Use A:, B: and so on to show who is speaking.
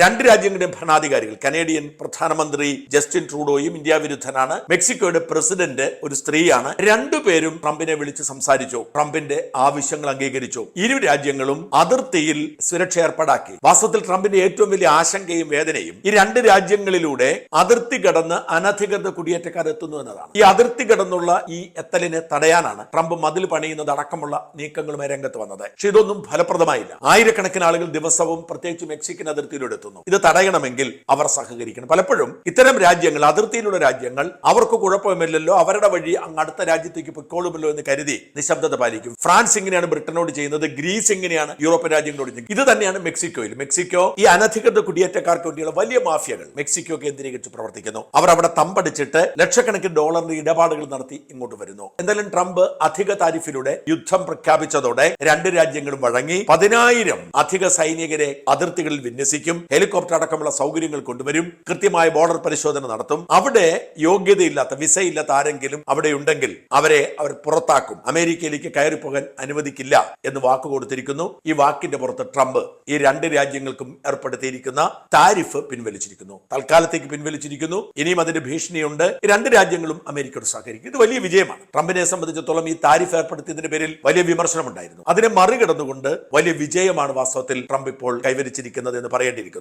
A: രണ്ട് രാജ്യങ്ങളുടെയും ഭരണാധികാരികൾ കനേഡിയൻ പ്രധാനമന്ത്രി ജസ്റ്റിൻ ട്രൂഡോയും ഇന്ത്യ വിരുദ്ധനാണ്. മെക്സിക്കോയുടെ പ്രസിഡന്റ് ഒരു സ്ത്രീയാണ്. രണ്ടുപേരും ട്രംപിനെ വിളിച്ച് സംസാരിച്ചു. ട്രംപിന്റെ ആവശ്യങ്ങൾ അംഗീകരിച്ചു. ഇരു രാജ്യങ്ങളും അതിർത്തിയിൽ സുരക്ഷ ഏർപ്പാടാക്കി. വാസ്തവത്തിൽ ട്രംപിന്റെ ഏറ്റവും വലിയ ആശങ്കയും വേദനയും ഈ രണ്ട് രാജ്യങ്ങളിലൂടെ അതിർത്തി കടന്ന് അനധികൃത കുടിയേറ്റക്കാർ എത്തുന്നു എന്നതാണ്. ഈ അതിർത്തി കടന്നുള്ള ഈ എത്തലിനെ തടയാനാണ് ട്രംപ് മതിൽ പണിയുന്നത് അടക്കമുള്ള നീക്കങ്ങളുമായി രംഗത്ത് വന്നത്. പക്ഷെ ഇതൊന്നും ഫലപ്രദമായില്ല. ആയിരക്കണക്കിന് ആളുകൾ ദിവസവും പ്രത്യേകിച്ച് മെക്സിക്കൻ അതിർത്തിയിലൂടെ എത്തുന്നു ഇത് തടയണമെങ്കിൽ അവർ സഹകരിക്കണം. പലപ്പോഴും ഇത്തരം രാജ്യങ്ങൾ അതിർത്തിയിലുള്ള രാജ്യങ്ങൾ അവർക്ക് കുഴപ്പമില്ലല്ലോ അവരുടെ വഴി അങ്ങ് അടുത്ത രാജ്യത്തേക്ക് പൊയ്ക്കോളുമല്ലോ എന്ന് കരുതി നിശബ്ദത പാലിക്കും. ഫ്രാൻസ് ഇങ്ങനെയാണ് ബ്രിട്ടനോട് ചെയ്യുന്നത് ഗ്രീസ് ഇങ്ങനെയാണ് യൂറോപ്യൻ രാജ്യങ്ങളോട് ചെയ്യുന്നത്. ഇത് തന്നെയാണ് മെക്സിക്കോയിൽ. മെക്സിക്കോ ഈ അനധികൃത കുടിയേറ്റക്കാർക്ക് വേണ്ടിയുള്ള വലിയ മാഫിയകൾ മെക്സിക്കോ കേന്ദ്രീകരിച്ച് പ്രവർത്തിക്കുന്നു. അവർ അവിടെ തമ്പടിച്ചിട്ട് ലക്ഷക്കണക്കിന് ഡോളറിന്റെ ഇടപാടുകൾ നടത്തി ഇങ്ങോട്ട് വരുന്നു. എന്തായാലും ട്രംപ് അധിക താരിഫിലൂടെ യുദ്ധം പ്രഖ്യാപിച്ചതോടെ രണ്ട് രാജ്യങ്ങളും വഴങ്ങി പതിനായിരം അധിക സൈനികരെ അതിർത്തികളിൽ വിന്യസിക്കും. ഹെലികോപ്റ്റർ അടക്കമുള്ള സൗകര്യങ്ങൾ കൊണ്ടുവരും. കൃത്യമായ ബോർഡർ പരിശോധന നടത്തും. അവിടെ യോഗ്യതയില്ലാത്ത വിസയില്ലാത്ത ആരെങ്കിലും അവിടെ ഉണ്ടെങ്കിൽ അവരെ അവർ പുറത്താക്കും. അമേരിക്കയിലേക്ക് കയറിപ്പോകാൻ അനുവദിക്കില്ല എന്ന് വാക്ക് കൊടുത്തിരിക്കുന്നു. ഈ വാക്കിന്റെ പുറത്ത് ട്രംപ് ഈ രണ്ട് രാജ്യങ്ങൾക്കും ഏർപ്പെടുത്തിയിരിക്കുന്ന താരിഫ് പിൻവലിച്ചിരിക്കുന്നു. തൽക്കാലത്തേക്ക് പിൻവലിച്ചിരിക്കുന്നു. ഇനിയും അതിന്റെ ഭീഷണിയുണ്ട്. രണ്ട് രാജ്യങ്ങളും അമേരിക്കയോട് സഹകരിക്കും. ഇത് വലിയ വിജയമാണ്. ട്രംപിനെ സംബന്ധിച്ചിടത്തോളം ഈ താരിഫ് ഏർപ്പെടുത്തിയതിന്റെ പേരിൽ വലിയ വിമർശനം ഉണ്ടായിരുന്നു അതിനെ മറികടന്നുകൊണ്ട് വലിയ വിജയമാണ് വാസ്തവത്തിൽ ട്രംപ് ഇപ്പോൾ കൈവരിച്ചിരിക്കുന്നത് എന്ന് പറയേണ്ടിയിരിക്കുന്നു.